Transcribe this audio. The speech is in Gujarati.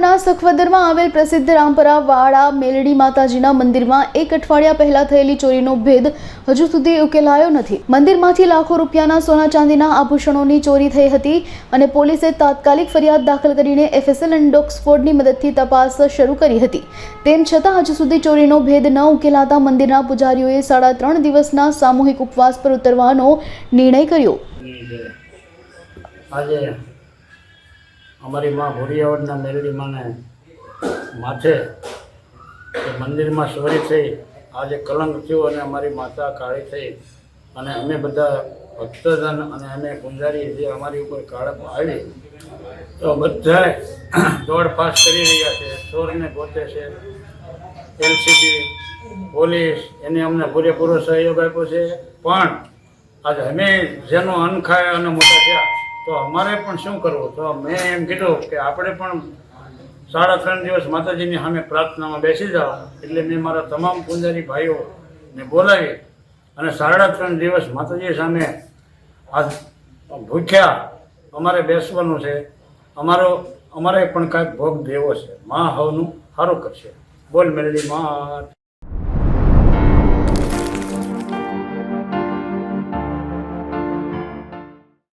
ભુજિયાઓના સખવદરમાં આવેલ પ્રસિદ્ધ રામપરા વાડા મેલડી માતાજીના મંદિરમાં એક અઠવાડિયા પહેલા થયેલી ચોરીનો ભેદ હજુ સુધી ઉકેલાયો નથી. મંદિરમાંથી લાખો રૂપિયાના સોના ચાંદીના આભૂષણોની ચોરી થઈ હતી અને પોલીસે તાત્કાલિક ફરિયાદ દાખલ કરીને એફએસએલ એન્ડ ડોક્સફોર્ડની મદદથી તપાસ શરૂ કરી હતી. તેમ છતાં હજુ સુધી ચોરીનો ભેદ ન ઉકેલાતા મંદિરના પૂજારીઓએ સાડા ત્રણ દિવસના સામૂહિક ઉપવાસ પર ઉતરવાનો નિર્ણય કર્યો. અમારી માં ભોરિયાવડના મેરડી માને માથે મંદિરમાં ચોરી થઈ, આજે કલંક થયું અને અમારી માતા કાળી થઈ. અને અમે બધા ભક્તજન અને અમે ગુંજારી જે અમારી ઉપર કાળપ આવી, તો બધાએ દોડ પાસ કરી રહ્યા છે. ચોરને ગોતે છે. એલસીબી, પોલીસ, એને અમને પૂરેપૂરો સહયોગ આપ્યો છે. પણ આજે અમે જેનો અન્ન ખાય અને મોટા થયા તો અમારે પણ શું કરવું? તો મેં એમ કીધું કે આપણે પણ સાડા ત્રણ દિવસ માતાજીની સામે પ્રાર્થનામાં બેસી જાઓ. એટલે મેં મારા તમામ પૂંજારી ભાઈઓને બોલાવી અને સાડા ત્રણ દિવસ માતાજી સામે આ ભૂખ્યા અમારે બેસવાનું છે. અમારો, અમારે પણ કાંઈક ભોગ દેવો છે. મા હવનું સારું કરશે. બોલ મેળવી માં